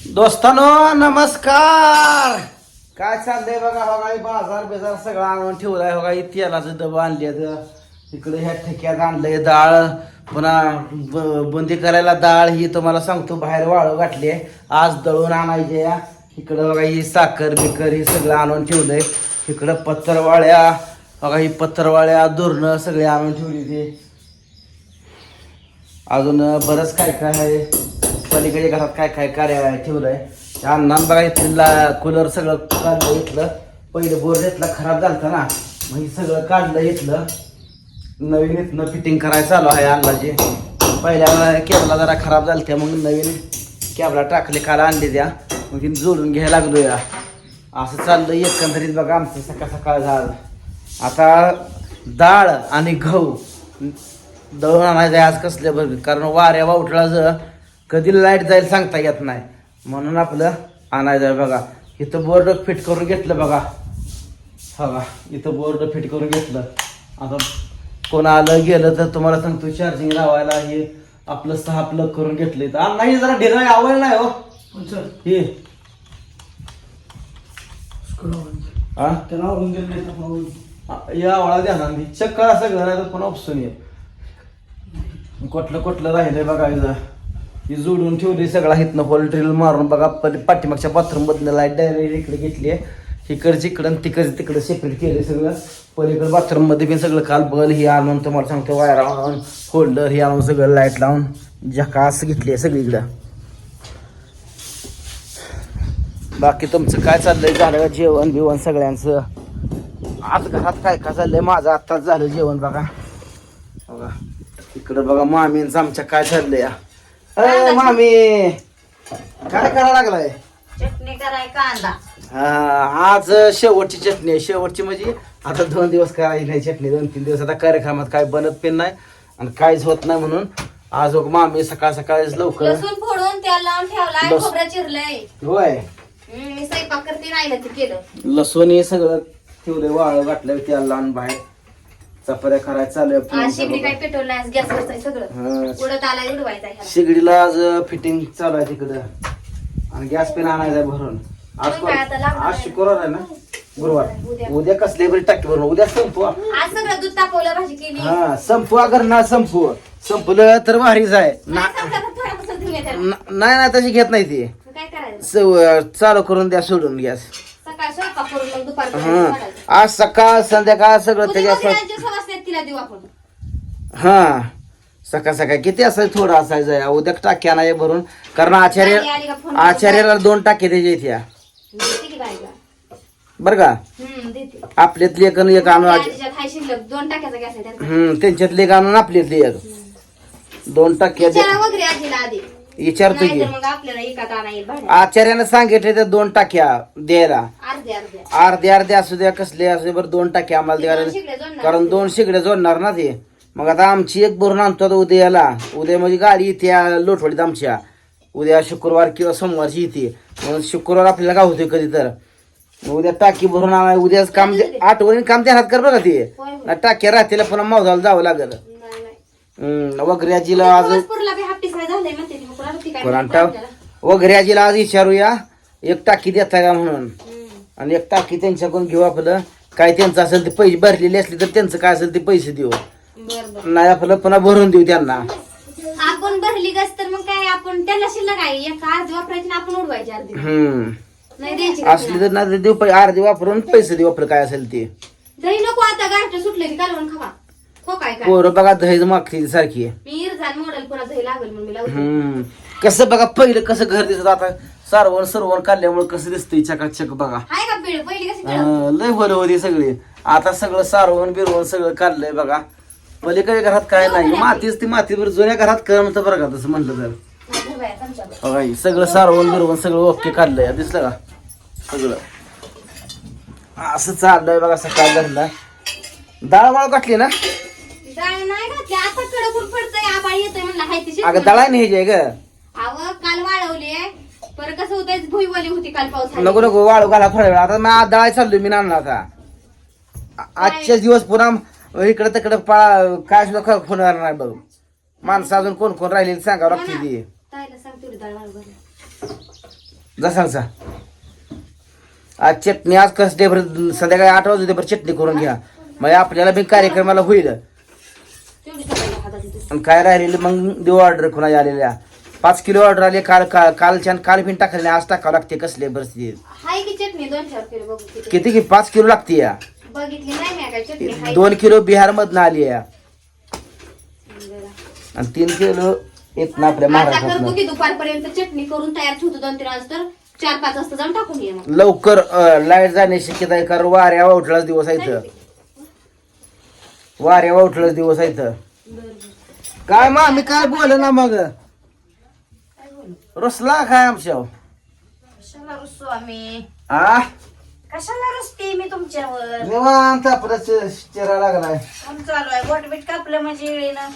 दोस्तानो नमस्कार! काय चाललंय बघा बघा काही बाजार बिजार सगळं आणून ठेवलाय बघा काही तेलाचं डबं आणले इकडे ह्या ठेक्यात आणलंय डाळ. पुन्हा ब- बुंदी करायला डाळ ही तुम्हाला सांगतो बाहेर वाळू घातली आज दळून आणायचे या इकडं बघा ही साखर बिकर ही सगळं आणून ठेवलंय. इकडं पत्रवाळ्या बघा ही पत्रवाळ्या दुरणं सगळे आणून ठेवली ते. अजून बरंच काय काय आहे. पलीकडे घरात काय काय कार्य ठेवलंय? त्या अण्णानं बघा इथला कूलर सगळं काढलं इथलं. पहिलं बोर घेतला खराब झालता ना. मग हे सगळं काढलं इथलं. नवीन इथनं फिटिंग करायचं चालू आहे अन्नाची पहिल्या कॅबला जरा खराब झालत्या मग नवीन कॅबला टाकले काल आणले त्या. मग तिने जोडून घ्यायला लागलो या. असं चाललं एकंदरीत बघा आमचं सकाळ सकाळ झालं. आता डाळ आणि गहू. दळून आणायचं आज कसल्या बघ कारण वाऱ्या वावटळाचं कधी लाइट जाईल सांगता येत नाही. म्हणून आपलं आणायचं आहे बघा. इथं बोर्ड फिट करून घेतलं बघा. बघा इथं बोर्ड फिट करून घेतलं. आता कोण आलं गेलं तर तुम्हाला सांगतो चार्जिंग लावायला हे आपलं सहा प्लग करून घेतलं. इथं नाही जरा ढिरा आवड नाही हो. हे. हा. या आवळा द्या ना चेक करा सगळं नाही तर पण ऑप्शन ये कुठलं कुठलं राहिलंय बघायचं ही जोडून ठेवली सगळा हिथनं होल ड्रिल मारून बघा पाठीमागच्या बाथरूममधनं लाइट डायरेक्ट इकडे घेतली आहे. इकडची इकडं तिकडे तिकडे सेपरेट केलं सगळं. पलीकडे बाथरूममध्ये बी पण सगळं काल बल ही आणून तुम्हाला सांगतो वायर आणून होल्डर ही आणून सगळं लाइट लावून जकास घेतली आहे सगळीकडं बाकी तुमचं काय चाललंय? झालं जेवण बिवण सगळ्यांचं? आज घरात काय काय चाललंय? माझं आत्ताच झालं जेवण बघा. बघा इकडं बघा मामींचं आमच्या काय चाललंय? अरे मामी काय करायला लागलाय? चटणी कराय कांदा. हा, आज शेवटची चटणी आहे. शेवटची म्हणजे आता दोन दिवस करायची नाही चटणी दोन तीन दिवस आता कार्यक्रमात काय बनत पण नाही आणि काहीच होत नाही म्हणून आज बघ मामी सकाळ सकाळीच लवकर लसूण फोडून तेल लावून ठेवलाय लस- खोबरं चिरलंय. होय. हम्म, मी स्वयंपाक करते नाही ते केलं. लसूण हे सगळं ठेवलंय वाळ घातलंय त्याला लावून बाहेर चपात्या करायचं चालू आहे आज शेगडी काय पूर्ण पेट्रोल नाही गॅस आहे सगळं. हा. उडत आलाय उडवायचा ह्याला. शिगडीला आज फिटिंग चालू आहे तिकडं. आणि गॅस पेन आणायचा आहे भरून. आज मग काय आता लागणार आज आहे? शुक्रवार आहे ना? गुरुवार. उद्या. कसले बरी टाकी भरून उद्या संपू. आज सगळं दूध तापवलं भाजी केली. हा संपू अगर ना संपू. संपलं तर भारीच आहे. ना- नाही संपलं तर त्याला. ना- नाही ना तशी घेत नाही ती. मग काय करायचं? स- चालू करून द्या सोडून गॅस. करून मग हा. आज सकाळ संध्याकाळ सगळं त्याच्या तिला देऊ आपण. हा. सकाळ सकाळ. किती असायचं? थोडं असायचं. आहे. उद्या टाकी आणायचे भरून. कारण आली- आली का आचार्य फोन आचार्याला दोन टाके द्यायचे इथे देते की बाईला. बरं का? हम्म देते. आपल्यातली एक आणि एक आणून आज- आजीच्यात हाय शिल्लक. दोन टाक्याचा गॅस आहे त्यांचा हम्म त्यांच्यातली एक आणून आपल्यातली एक दोन टाके दे- विचारा वगैरे आजीला आधी. विचारतो की. नाहीतर मग आपल्याला एकात आणा येईल भाड्यात. आचार्यानं सांगितले त्या दोन टाक्या द्यायला. अर्धे अर्धे. अर्धे अर्धे असू द्या कसले असू द्या बरं दोन टाके आम्हाला द्यायला जोडणार. कारण दोन शिगडे जोडणार ना ते. मग आता आमची एक भरून आणतो आता उद्याला. उद्या म्हणजे गाडी येते लोटवडीत आमच्या. उद्या शुक्रवार किंवा सोमवारची येते मग शुक्रवार आपल्याला काय होते कधी तर मग उद्या टाकी भरून आणा उद्याच काम दे- आठवणीने काम ध्यानात कर बघा ते. होय, होय. ना टाक्या राहतील पुन्हा मावजाला जावं लागलं. नाही, नाही. हम्म, वगैरे आजीला आज कोल्हापूरला बी हापटीस काय झालंय म्हणते ती, मग कोणाला ती काय कोणाला माहिती टाक आपल्याला? वगैरे आजीला आज विचारूया एक टाकी देता का म्हणून. आणि एक टाकी त्यांच्याकडून घेऊ आपलं. काय त्यांचं असेल ते पैसे भरलेले असले तर त्यांचं काय असेल ते पैसे देऊ. नाही आपलं पुन्हा भरून देऊ त्यांना. आपण भरली गस तर मग काय आपण त्याला शिल्लक आहे. एक अर्धी वापरायची आणि आपण उडवायची अर्धी. हम्म. नाही द्यायची असली तर नाही देऊ पै- अर्धे वापरून पैसे देऊ आपलं काय असेल ते. दही नको आता गारठं सुटले की कालवून खावा. हो काय काय? पोरं बघा दहीच मागतील सारखी मी इरझान मोडल पुन्हा दही लागेल म्हणून मी लावते हम्म. कसं बघा पहिलं कसं घर दिसत आता सारवण सरवण काढल्यामुळे कसं दिसतंय चकाचक बघा. आहे का पिढ? पहिली कशी पिढ? अं, लय भलं होती सगळी. आता सगळं सारवण बिरवण सगळं काढलंय बघा. पलीकडे घरात काय नाही. मातीच ती माती बरं जुन्या घरात करमत बरं का तसं म्हटलं तर. बघा हे सगळं सारवण बिरवण सगळं ओके काढलंय. दिसलं का? सगळं. असं चाललंय बघा सकाळ धंदा. डाळ वाळ काटली ना? नाही घातली आता कडकून पडतंय आबाळ येतोय म्हणलं हाय ती अगं दळा नाही हे ग. अव काल वाळवली. पर कसं होतंय भुईवली होती काल पाऊस आला. नको नको वाळू घाला थोड्या वेळ आता मी आज दळाय चाललोय मी नाना आता आ- आजचे दिवस पुन्हा इकडे तिकडे पळा काय सुद्धा खरं होणार नाही बघ. माणसं अजून कोण कोण राहिलेली सांगावं लागते ती ताईला सांग तेवढी डाळ वाळू घाला. जा सांग सा आज चटणी आज कसं दे बरं संध्याकाळी आठ वाजू दे बरं चटणी करून घ्या. मग आपल्याला बी कार्यक्रमाला होईल तेवढी टाकायची हातात इथे. आणि काय राहिलेलं? मग देऊ ऑर्डर कोणा आलेल्या? पाच किलो ऑर्डर आले काल काल कालच्या काल पिन टाकले आज टाकावं लागते कसले परिस्थिती हाय की चटणी? दोन चार किलो बघू किती की? पाच किलो लागते या. दोन किलो बिहार मधनं आली या. आणि तीन किलो येत ना आपल्या महाराष्ट्रात दुपारपर्यंत चटणी करून तयार ठेवतो दोन तीन वाजता चार पाच वाजता जाऊन टाकून लवकर लाइट जाण्याची शक्यता आहे कारण वाऱ्या उठलाच दिवस आहे वाऱ्या उठलाच दिवस आहे इथं काय मग आम्ही काय बोल ना मग? रसला काय आमच्या कशाला रुसू आम्ही? आ? कशाला रुसते मी तुमच्यावर? निवांत आपला चेहरा लागलाय. कोण चालू आहे. बोटबीट कापलं म्हणजे येळीनं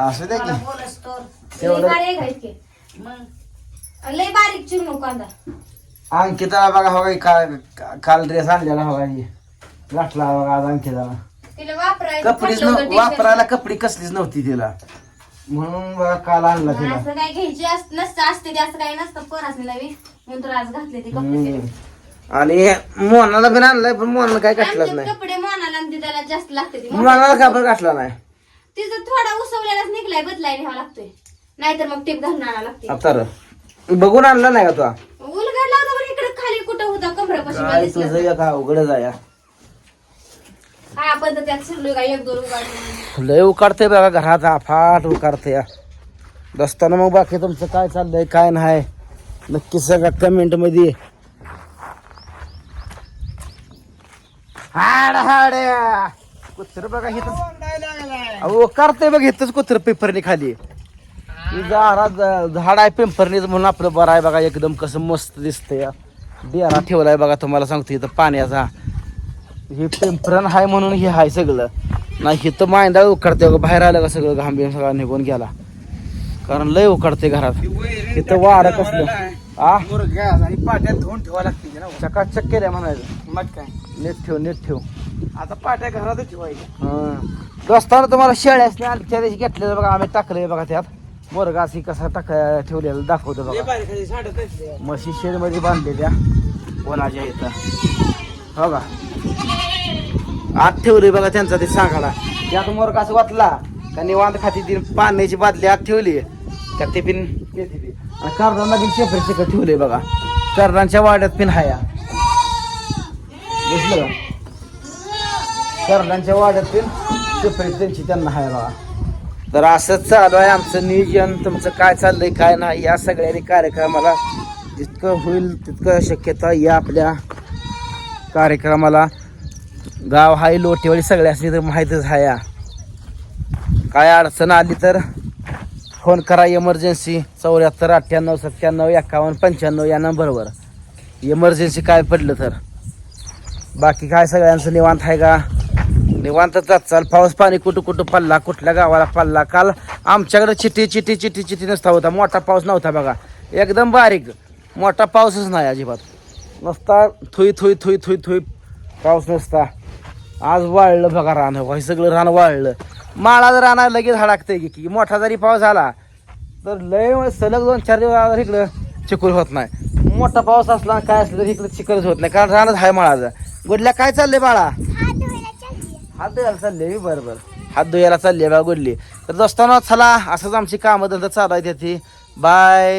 असं द्या मला की बोलस तर लय तेवढं बारीक आहे की मग. लय बारीक चिरू नको कांदा अंकिता बघा हो काही काल काल ड्रेस आणलेला हो काही गाठला बघा आज अंकिता तिला वापरायचं कपडीच फाटलं होतं नव्ह- t-shirt. वापरायला कपडी कसलीच नव्हती तिला. म्हणून काल आणला तिला. असं काय घ्यायची अस- नसतं असते ते असं काही नसतं. पण असते नवीन म्हणून तर आज घातले ते कपडे हम्म. आणि मोहनाला पण आणलाय पण मोहनाला काय गाठलाच आमचे नाही. कपडे मोनाला आणि त्याला जास्त लागते ती. मोहनाला का पण गाठला नाही? तिचं थोडा उसवलेलाच निघलाय बदलाय न्यावा लागतोय. नाहीतर मग टीप घालून आणावं लागते. आता र. बघून आणला नाही का तुला उलगडला होता पण इकडे खाली कुठं होता कमरापाशी काय. तुझं अवघडच आहे काय आपण तर त्यात शिरलोय का? एक दोन लय उकाडते बघा घरात फाट उकाडते दसताना मग बाकी तुमचं काय चाललंय काय नाही. नक्की सगळ्या कमेंटमध्ये हाड हाड. कुत्र बघा इथं अहो करते बघ इथंच कुत्र पेपरने खाली. झाडा झाड आहे पेपरने म्हणून आपलं बरं आहे बघा एकदम कसं मस्त दिसतंय. डेरा ठेवलाय बघा तुम्हाला सांगतो इथं पाण्याचा. हे पेंपरण आहे म्हणून हे आहे सगळं. नाही हे तर मांदा उकडते बाहेर आलं का सगळं घाम बिम सगळा निघून गेला. कारण लय उकडते घरात. इथं वारं कसलं. आ? आणि पाट्यात धुवून ठेवा लागते ना चकाचक केल्या म्हणायचं. मग काय? नीट ठेव नीट ठेव. आता पाट्या घरातच ठेवायच्या. हं. दोस्तानं तुम्हाला शेळ्यास त्या दिवशी घेतलेलं बघा आम्ही टाकलंय बघा त्यात. मोरगास ही कसा टाक ठेवलेलं दाखवतो बघा. म्हशी शेडमध्ये बांधलेल्या कोणाच्या इथं. हो का? आत ठेवली बघा त्यांचा ते सांगायला त्यात मोरगास वाचला का निवांत खाती ती पाण्याची बादली आत ठेवली. त्यात ते पिन ती. आणि कर्णाला बिन शेपर शेकर ठेवले बघा. कर्णांच्या वाड्यात पिन हाया. दिसलं का? कर्णांच्या वाड्यात पिन शेपरी त्यांची त्यांना हाय बघा. तर असंच चालू आहे आमचं नियोजन. तुमचं काय चाललंय काय नाही या सगळ्यांनी कार्यक्रमाला जितकं होईल तितकं शक्यता या आपल्या कार्यक्रमाला गाव हाय लोटेवाडी सगळ्यासनी तर माहीतच आहे या. काय अडचण आली तर फोन करा इमर्जन्सी चौऱ्याहत्तर अठ्ठ्याण्णव सत्त्याण्णव एकावन्न पंच्याण्णव या नंबरवर इमर्जन्सी काय पडलं तर. बाकी काय सगळ्यांचं निवांत आहे का? निवांतच चाल पाऊस पाणी कुठं कुठं पडला कुठल्या गावाला पडला? काल आमच्याकडे चिठी चिठी चिठी चिठी नसता होता. मोठा पाऊस नव्हता बघा. एकदम बारीक. मोठा पाऊसच नाही अजिबात. नसता Thuy Thuy Thuy Thuy Thuy पाऊस नसता. आज वाळलं बघा रान हो हे सगळं रान वाळलं. माळा जर राहणार लगेच हडाकतंय की की मोठा जरी पाऊस आला तर लय सलग दोन चार दिवस इकडं चिकूल होत नाही. मोठा पाऊस असला काय असलं तर इकडं चिकलच होत नाही कारण रानच आहे माळाचं. गुडल्या काय चाललंय बाळा हात धुवायला चालले मी बरं बरं. हात धुवायला चालले बा गुडली. तर दोस्तांनो चला असंच आमची कामं धंदा चालू आहे बाय